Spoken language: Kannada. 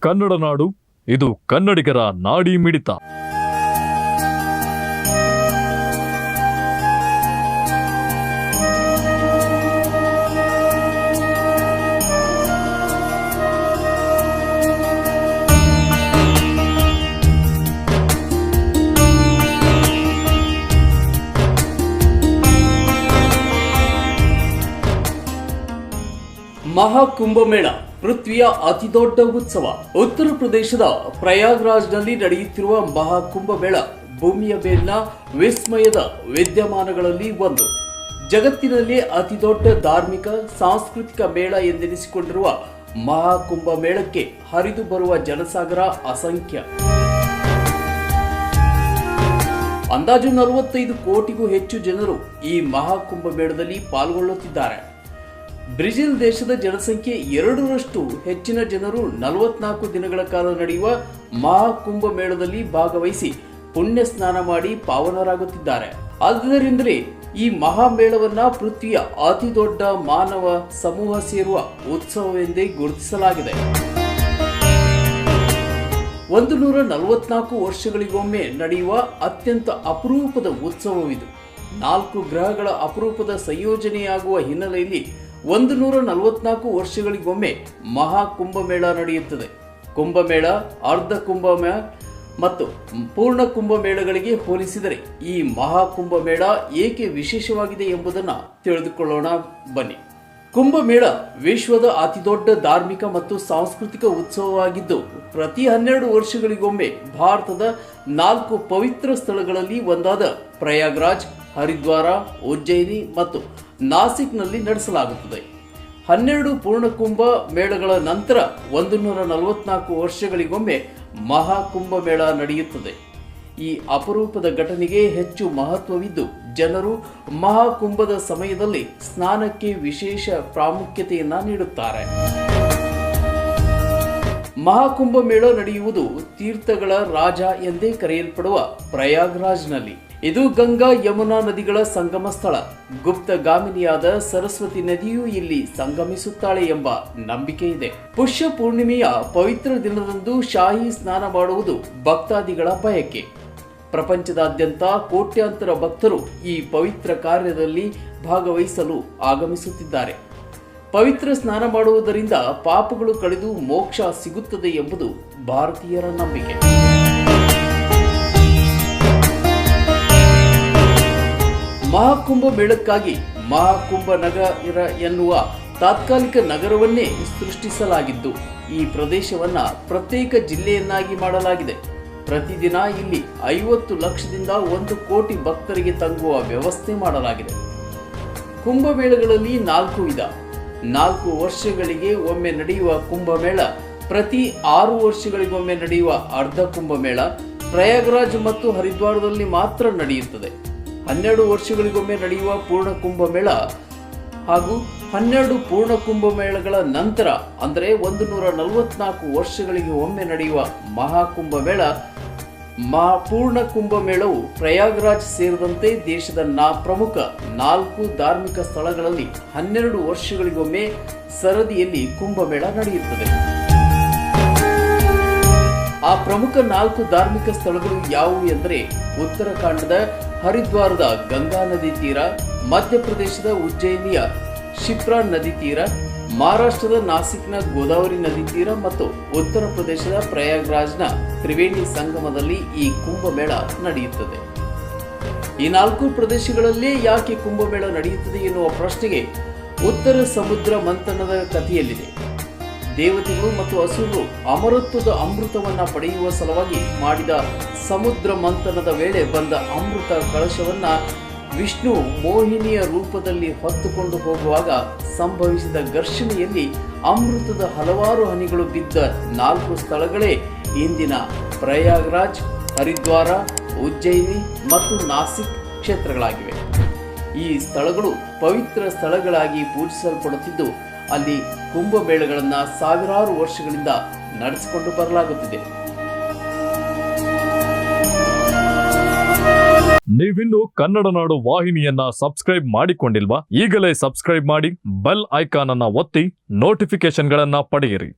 ಕನ್ನಡ ನಾಡು ಇದು ಕನ್ನಡಿಗರ ನಾಡಿ ಮಿಡಿತ. ಮಹಾಕುಂಭಮೇಳ ಪೃಥ್ವಿಯ ಅತಿದೊಡ್ಡ ಉತ್ಸವ. ಉತ್ತರ ಪ್ರದೇಶದ ಪ್ರಯಾಗ್ರಾಜ್ನಲ್ಲಿ ನಡೆಯುತ್ತಿರುವ ಮಹಾಕುಂಭಮೇಳ ಭೂಮಿಯ ಮೇಲಿನ ವಿಸ್ಮಯದ ವಿದ್ಯಮಾನಗಳಲ್ಲಿ ಒಂದು. ಜಗತ್ತಿನಲ್ಲಿ ಅತಿ ದೊಡ್ಡ ಧಾರ್ಮಿಕ, ಸಾಂಸ್ಕೃತಿಕ ಮೇಳ ಎಂದೆನಿಸಿಕೊಂಡಿರುವ ಮಹಾಕುಂಭ ಮೇಳಕ್ಕೆ ಹರಿದು ಬರುವ ಜನಸಾಗರ ಅಸಂಖ್ಯ. ಅಂದಾಜು ನಲವತ್ತೈದು ಕೋಟಿಗೂ ಹೆಚ್ಚು ಜನರು ಈ ಮಹಾಕುಂಭ ಮೇಳದಲ್ಲಿ ಪಾಲ್ಗೊಳ್ಳುತ್ತಿದ್ದಾರೆ. ಬ್ರೆಜಿಲ್ ದೇಶದ ಜನಸಂಖ್ಯೆ ಎರಡರಷ್ಟು ಹೆಚ್ಚಿನ ಜನರು ನಲವತ್ನಾಲ್ಕು ದಿನಗಳ ಕಾಲ ನಡೆಯುವ ಮಹಾಕುಂಭ ಮೇಳದಲ್ಲಿ ಭಾಗವಹಿಸಿ ಪುಣ್ಯ ಸ್ನಾನ ಮಾಡಿ ಪಾವನರಾಗುತ್ತಿದ್ದಾರೆ. ಆದ್ದರಿಂದಲೇ ಈ ಮಹಾಮೇಳವನ್ನ ಪೃಥ್ವಿಯ ಅತಿ ದೊಡ್ಡ ಮಾನವ ಸಮೂಹ ಸೇರುವ ಉತ್ಸವವೆಂದೇ ಗುರುತಿಸಲಾಗಿದೆ. ಒಂದು ನೂರ ನಲವತ್ನಾಲ್ಕು ವರ್ಷಗಳಿಗೊಮ್ಮೆ ನಡೆಯುವ ಅತ್ಯಂತ ಅಪರೂಪದ ಉತ್ಸವವಿದು. ನಾಲ್ಕು ಗ್ರಹಗಳ ಅಪರೂಪದ ಸಂಯೋಜನೆಯಾಗುವ ಹಿನ್ನೆಲೆಯಲ್ಲಿ ಒಂದು ನೂರ ನಲವತ್ನಾಲ್ಕು ವರ್ಷಗಳಿಗೊಮ್ಮೆ ಮಹಾ ಕುಂಭಮೇಳ ನಡೆಯುತ್ತದೆ. ಕುಂಭಮೇಳ, ಅರ್ಧ ಕುಂಭಮೇಳ ಮತ್ತು ಪೂರ್ಣ ಕುಂಭಮೇಳಗಳಿಗೆ ಹೋಲಿಸಿದರೆ ಈ ಮಹಾ ಕುಂಭಮೇಳ ಏಕೆ ವಿಶೇಷವಾಗಿದೆ ಎಂಬುದನ್ನು ತಿಳಿದುಕೊಳ್ಳೋಣ. ಬನ್ನಿ. ಕುಂಭಮೇಳ ವಿಶ್ವದ ಅತಿದೊಡ್ಡ ಧಾರ್ಮಿಕ ಮತ್ತು ಸಾಂಸ್ಕೃತಿಕ ಉತ್ಸವವಾಗಿದ್ದು, ಪ್ರತಿ ಹನ್ನೆರಡು ವರ್ಷಗಳಿಗೊಮ್ಮೆ ಭಾರತದ ನಾಲ್ಕು ಪವಿತ್ರ ಸ್ಥಳಗಳಲ್ಲಿ ಒಂದಾದ ಪ್ರಯಾಗ್ರಾಜ್ ಹರಿದ್ವಾರ, ಉಜ್ಜಯಿನಿ ಮತ್ತು ನಾಸಿಕ್ನಲ್ಲಿ ನಡೆಸಲಾಗುತ್ತದೆ. ಹನ್ನೆರಡು ಪೂರ್ಣಕುಂಭ ಮೇಳಗಳ ನಂತರ ಒಂದು ನೂರ ನಲವತ್ನಾಲ್ಕು ವರ್ಷಗಳಿಗೊಮ್ಮೆ ಮಹಾಕುಂಭ ಮೇಳ ನಡೆಯುತ್ತದೆ. ಈ ಅಪರೂಪದ ಘಟನೆಗೆ ಹೆಚ್ಚು ಮಹತ್ವವಿದ್ದು, ಜನರು ಮಹಾಕುಂಭದ ಸಮಯದಲ್ಲಿ ಸ್ನಾನಕ್ಕೆ ವಿಶೇಷ ಪ್ರಾಮುಖ್ಯತೆಯನ್ನು ನೀಡುತ್ತಾರೆ. ಮಹಾಕುಂಭ ಮೇಳ ನಡೆಯುವುದು ತೀರ್ಥಗಳ ರಾಜ ಎಂದೇ ಕರೆಯಲ್ಪಡುವ ಪ್ರಯಾಗ್ರಾಜ್ನಲ್ಲಿ. ಇದು ಗಂಗಾ ಯಮುನಾ ನದಿಗಳ ಸಂಗಮ ಸ್ಥಳ. ಗುಪ್ತಗಾಮಿನಿಯಾದ ಸರಸ್ವತಿ ನದಿಯೂ ಇಲ್ಲಿ ಸಂಗಮಿಸುತ್ತಾಳೆ ಎಂಬ ನಂಬಿಕೆ ಇದೆ. ಪುಷ್ಯ ಪೂರ್ಣಿಮೆಯ ಪವಿತ್ರ ದಿನದಂದು ಶಾಹಿ ಸ್ನಾನ ಮಾಡುವುದು ಭಕ್ತಾದಿಗಳ ಬಯಕೆ. ಪ್ರಪಂಚದಾದ್ಯಂತ ಕೋಟ್ಯಾಂತರ ಭಕ್ತರು ಈ ಪವಿತ್ರ ಕಾರ್ಯದಲ್ಲಿ ಭಾಗವಹಿಸಲು ಆಗಮಿಸುತ್ತಿದ್ದಾರೆ. ಪವಿತ್ರ ಸ್ನಾನ ಮಾಡುವುದರಿಂದ ಪಾಪಗಳು ಕಳೆದು ಮೋಕ್ಷ ಸಿಗುತ್ತದೆ ಎಂಬುದು ಭಾರತೀಯರ ನಂಬಿಕೆ. ಮಹಾಕುಂಭ ಮೇಳಕ್ಕಾಗಿ ಮಹಾಕುಂಭ ನಗರ ಎನ್ನುವ ತಾತ್ಕಾಲಿಕ ನಗರವನ್ನೇ ಸೃಷ್ಟಿಸಲಾಗಿದ್ದು, ಈ ಪ್ರದೇಶವನ್ನ ಪ್ರತ್ಯೇಕ ಜಿಲ್ಲೆಯನ್ನಾಗಿ ಮಾಡಲಾಗಿದೆ. ಪ್ರತಿದಿನ ಇಲ್ಲಿ ಐವತ್ತು ಲಕ್ಷದಿಂದ ಒಂದು ಕೋಟಿ ಭಕ್ತರಿಗೆ ತಂಗುವ ವ್ಯವಸ್ಥೆ ಮಾಡಲಾಗಿದೆ. ಕುಂಭಮೇಳಗಳಲ್ಲಿ ನಾಲ್ಕು ವಿಧ. ನಾಲ್ಕು ವರ್ಷಗಳಿಗೆ ಒಮ್ಮೆ ನಡೆಯುವ ಕುಂಭಮೇಳ ಪ್ರತಿ ಆರು ವರ್ಷಗಳಿಗೊಮ್ಮೆ ನಡೆಯುವ ಅರ್ಧ ಕುಂಭಮೇಳ ಪ್ರಯಾಗ್ರಾಜ್ ಮತ್ತು ಹರಿದ್ವಾರದಲ್ಲಿ ಮಾತ್ರ ನಡೆಯುತ್ತದೆ. ಹನ್ನೆರಡು ವರ್ಷಗಳಿಗೊಮ್ಮೆ ನಡೆಯುವ ಪೂರ್ಣ ಕುಂಭಮೇಳ ಹಾಗೂ ಹನ್ನೆರಡು ಪೂರ್ಣ ಕುಂಭಮೇಳಗಳ ನಂತರ, ಅಂದರೆ ಒಂದು ನೂರ ನಲವತ್ನಾಲ್ಕು ವರ್ಷಗಳಿಗೆ ಒಮ್ಮೆ ನಡೆಯುವ ಮಹಾಕುಂಭಮೇಳ ಮಾ ಪೂರ್ಣ ಕುಂಭಮೇಳವು ಪ್ರಯಾಗ್ರಾಜ್ ಸೇರಿದಂತೆ ದೇಶದ ನಾ ಪ್ರಮುಖ ನಾಲ್ಕು ಧಾರ್ಮಿಕ ಸ್ಥಳಗಳಲ್ಲಿ ಹನ್ನೆರಡು ವರ್ಷಗಳಿಗೊಮ್ಮೆ ಸರದಿಯಲ್ಲಿ ಕುಂಭಮೇಳ ನಡೆಯುತ್ತದೆ. ಆ ಪ್ರಮುಖ ನಾಲ್ಕು ಧಾರ್ಮಿಕ ಸ್ಥಳಗಳು ಯಾವುವು ಎಂದರೆ, ಉತ್ತರಾಖಂಡದ ಹರಿದ್ವಾರದ ಗಂಗಾ ನದಿ ತೀರ, ಮಧ್ಯಪ್ರದೇಶದ ಉಜ್ಜಯಿನಿಯ ಶಿಪ್ರಾ ನದಿ ತೀರ, ಮಹಾರಾಷ್ಟ್ರದ ನಾಸಿಕ್ನ ಗೋದಾವರಿ ನದಿ ತೀರ ಮತ್ತು ಉತ್ತರ ಪ್ರದೇಶದ ಪ್ರಯಾಗ್ರಾಜ್ನ ತ್ರಿವೇಣಿ ಸಂಗಮದಲ್ಲಿ ಈ ಕುಂಭಮೇಳ ನಡೆಯುತ್ತದೆ. ಈ ನಾಲ್ಕು ಪ್ರದೇಶಗಳಲ್ಲಿ ಯಾಕೆ ಕುಂಭಮೇಳ ನಡೆಯುತ್ತದೆ ಎನ್ನುವ ಪ್ರಶ್ನೆಗೆ ಉತ್ತರ ಸಮುದ್ರ ಮಂಥನದ ಕಥೆಯಲ್ಲಿದೆ. ದೇವತೆಗಳು ಮತ್ತು ಹಸುರು ಅಮರತ್ವದ ಅಮೃತವನ್ನು ಪಡೆಯುವ ಸಲುವಾಗಿ ಮಾಡಿದ ಸಮುದ್ರ ಮಂಥನದ ವೇಳೆ ಬಂದ ಅಮೃತ ಕಳಶವನ್ನು ವಿಷ್ಣು ಮೋಹಿನಿಯ ರೂಪದಲ್ಲಿ ಹೊತ್ತುಕೊಂಡು ಹೋಗುವಾಗ ಸಂಭವಿಸಿದ ಘರ್ಷಣೆಯಲ್ಲಿ ಅಮೃತದ ಹಲವಾರು ಹನಿಗಳು ಬಿದ್ದ ನಾಲ್ಕು ಸ್ಥಳಗಳೇ ಇಂದಿನ ಪ್ರಯಾಗ್ರಾಜ್, ಹರಿದ್ವಾರ, ಉಜ್ಜಯಿನಿ ಮತ್ತು ನಾಸಿಕ್ ಕ್ಷೇತ್ರಗಳಾಗಿವೆ. ಈ ಸ್ಥಳಗಳು ಪವಿತ್ರ ಸ್ಥಳಗಳಾಗಿ ಪೂಜಿಸಲ್ಪಡುತ್ತಿದ್ದು ಅಲ್ಲಿ ಕುಂಭಮೇಳಗಳನ್ನು ಸಾವಿರಾರು ವರ್ಷಗಳಿಂದ ನಡೆಸಿಕೊಂಡು ಬರಲಾಗುತ್ತಿದೆ. ನೀವಿನ್ನು ಕನ್ನಡ ನಾಡು ವಾಹಿನಿಯನ್ನ ಸಬ್ಸ್ಕ್ರೈಬ್ ಮಾಡಿಕೊಂಡಿಲ್ವಾ? ಈಗಲೇ ಸಬ್ಸ್ಕ್ರೈಬ್ ಮಾಡಿ, ಬೆಲ್ ಐಕಾನ್ ಅನ್ನ ಒತ್ತಿ ನೋಟಿಫಿಕೇಶನ್ಗಳನ್ನ ಪಡೆಯಿರಿ.